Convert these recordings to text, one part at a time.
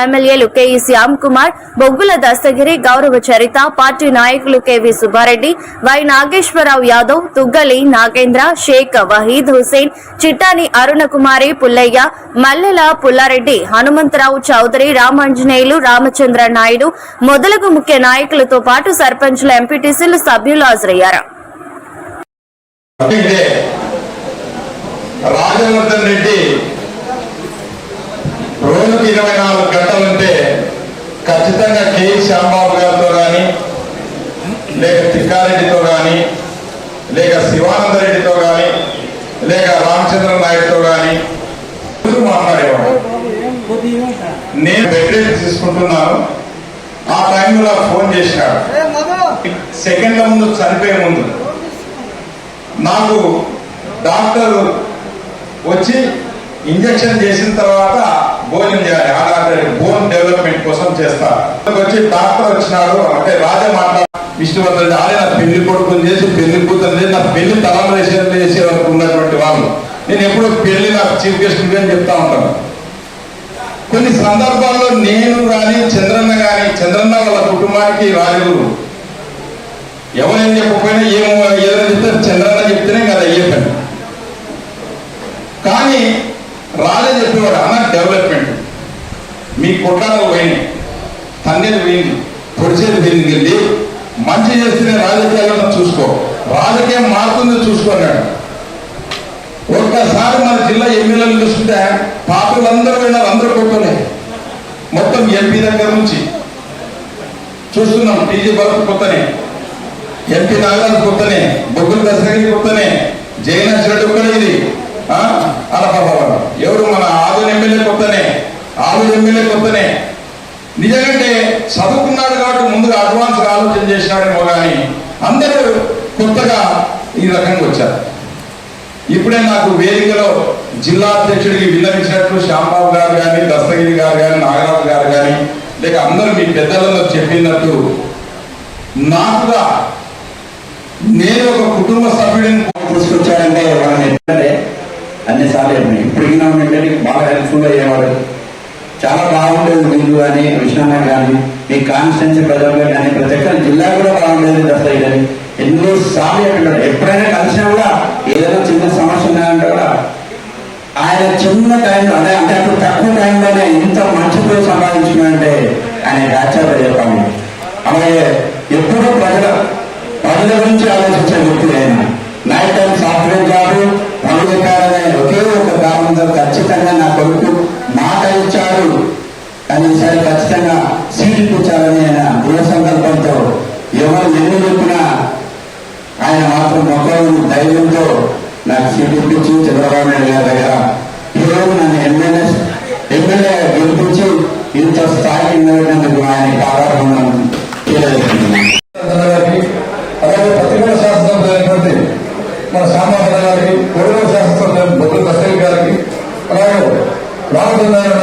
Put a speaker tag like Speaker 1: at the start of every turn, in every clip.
Speaker 1: ఎమ్మెల్యేలు కేఈ శ్యామ్ కుమార్ బొగ్గుల దస్తగిరి గౌరవ చరిత పార్టీ నాయకులు కెవి సుబ్బారెడ్డి వై నాగేశ్వరరావు యాదవ్ తుగ్గలి నాగేంద్ర షేక్ వహీద్ హుసేన్ చిట్టాని అరుణకుమారి పుల్లయ్య మల్లెల పుల్లారెడ్డి హనుమంతరావు చౌదరి రామాంజనేయులు రామచంద్ర నాయుడు మొదలగు ముఖ్య నాయకులతో పాటు సర్పంచుల ఎంపీటీసీలు సభ్యులు హాజరయ్యారు
Speaker 2: రాజవర్ధన్ రెడ్డి ఖచ్చితంగా కె శ్యాంబాబు గారితో కానీ లేక తిక్కారెడ్డితో కానీ లేక శివానంద రెడ్డితో కానీ లేక రామచంద్ర నాయుడుతో కానీ మాట్లాడేవాడు? నేను రెస్ట్ తీసుకుంటున్నాను. ఆ టైంలో నాకు ఫోన్ చేసినాడు. సెకండ్ల ముందు చనిపోయే ముందు. నాకు డాక్టర్ వచ్చి ఇంజెక్షన్ చేసిన తర్వాత భోజనం చేయాలి అలాంటి బోన్ డెవలప్మెంట్ కోసం చేస్తా. వచ్చి డాక్టర్ వచ్చినాడు అంటే రాజా మాట్లాడ విష్ణువర్ధన్ ఆడే నా పెళ్ళి కొడుకుని చేసి పెళ్ళి కూతురు చేసి నా పెళ్ళి తలంబరేషన్ చేసే వరకు ఉన్నటువంటి వాళ్ళు. నేను ఎప్పుడు పెళ్ళి నాకు చీఫ్ గెస్ట్ అని చెప్తా ఉంటాను. కొన్ని సందర్భాల్లో నేను కానీ చంద్రన్న కానీ చంద్రన్న వాళ్ళ కుటుంబానికి రాజుగురు ఎవరేం చెప్పకపోయినా ఏమో ఏదైనా చెప్తే చంద్రన్న చెప్తేనే కదా అయ్యే పని. కానీ రాజు చెప్పేవాడు అన్న డెవలప్మెంట్ మీ కొట్టాలో పోయినాయి తన్నేది పోయింది. పొడిచేది పోయింది లేవు మంచి చేస్తేనే రాజకీయాలను చూసుకో. రాజకీయం మారుతుంది చూసుకోన్నాడు ఒక్కసారి మన జిల్లా ఎమ్మెల్యేలు చూస్తుంటే పార్టీలందరూ వెళ్ళారు అందరూ కొట్టలే. మొత్తం ఎంపీ దగ్గర నుంచి. చూస్తున్నాం టీజీ భరత్ కొత్తనే. ఎంపీ నాగరాజు కొత్తనే. బొగ్గుల దశరథి కొత్తనే. జగన్నాథ్ రెడ్డి ఒక్కడే ఇది. ఆ? ఎవరు మన ఆదు ఎమ్మెల్యే కొత్తనే? ఆదు ఎమ్మెల్యే కొత్తనే? నిజంగానే చదువుకున్నాడు కాబట్టి ముందుగా అడ్వాన్స్ ఆలోచన చేసినాడేమో కానీ అందరూ కొత్తగా ఈ రకంగా వచ్చారు. ఇప్పుడే నాకు వేదికలో జిల్లా అధ్యక్షుడికి విన్నవించినట్లు శ్యాంబాబు గారు కానీ దస్తగిరి గారు కానీ నాగరాజు గారు కానీ లేక అందరూ మీ పెద్దలలో చెప్పినట్టు నాకుగా నేను ఒక కుటుంబ సభ్యుడిని
Speaker 3: తీసుకొచ్చారంటే వాళ్ళని అన్నిసార్లు అన్ని చెప్పినాయి ఇప్పటికి నా ఏంటంటే బాగా హెల్ప్ఫుల్ అయ్యేవాడు చాలా బాగుండేది మీరు కానీ విష్ణమ్మ కానీ మీ కాన్స్టిట్యున్సీ ప్రజల్లో కానీ ప్రతి ఒక్కరి జిల్లా కూడా బాగుండేది దసరా కానీ ఎన్నో సార్లు చెప్పినాడు ఎప్పుడైనా కలిసినా కూడా ఏదైనా చిన్న సమస్య ఉన్నాయంటే కూడా ఆయన చిన్న టైంలో అదే అంటే అప్పుడు తక్కువ టైంలోనే ఇంత మంచి పేరు సంపాదించుకున్నాడంటే ఆయన ఆచార్య చెప్పాలి. అలాగే ఎప్పుడూ ప్రజల ప్రజల గురించి ఆలోచించే వ్యక్తి ఆయన నైట్ టైం సాఫ్ట్వేర్ జాబ్ పనులు చెప్పారనే ఒకే ఒక కారణంతో ఖచ్చితంగా నా కొడుకు మాట ఇచ్చాడు కానీ ఈసారి ఖచ్చితంగా సీట్ ఇప్పించాలని ఆయన దృఢ సంకల్పంతో ఎవరు ఎన్ని చెప్పినా ఆయన మాత్రం మొక్కలు ధైర్యంతో నాకు సీట్ ఇప్పించి చంద్రబాబు నాయుడు గారి దగ్గర ఈరోజు నన్ను ఎమ్మెల్యే ఎమ్మెల్యే గెలిపించి ఇంత స్థాయికి నిలబడినందుకు ఆయన ఆధారపడినాను
Speaker 2: అలాగే పత్రికల శాస్త్రజ్ఞులైనటువంటి మన సామాజిక గారికి పొడవ శాస్త్రం బొగ్గుల దస్తగిరి గారికి అలాగే రామచంద్ర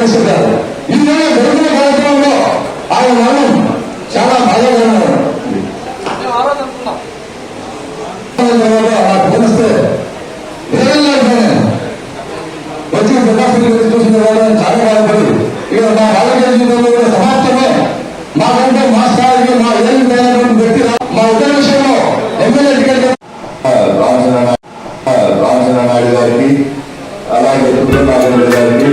Speaker 2: దురంతాన్ని వినియోగిస్తారు ఈ నెల జరుగుతున్న కార్యక్రమంలో ఆయన మరణం చాలా బాధగా పోలిస్తే నాకు వచ్చి కెపాసిటీ చూసిన వాళ్ళని చాలా బాధపడి ఇక మా రాజకీయ జీవితంలో కూడా సమాప్తమే మాకంటే మా స్థాయికి మా ఏం మా ఉద్యోగ విషయంలో ఎమ్మెల్యే టికెట్ రామచంద్ర నాయుడు గారికి అలాగే గారికి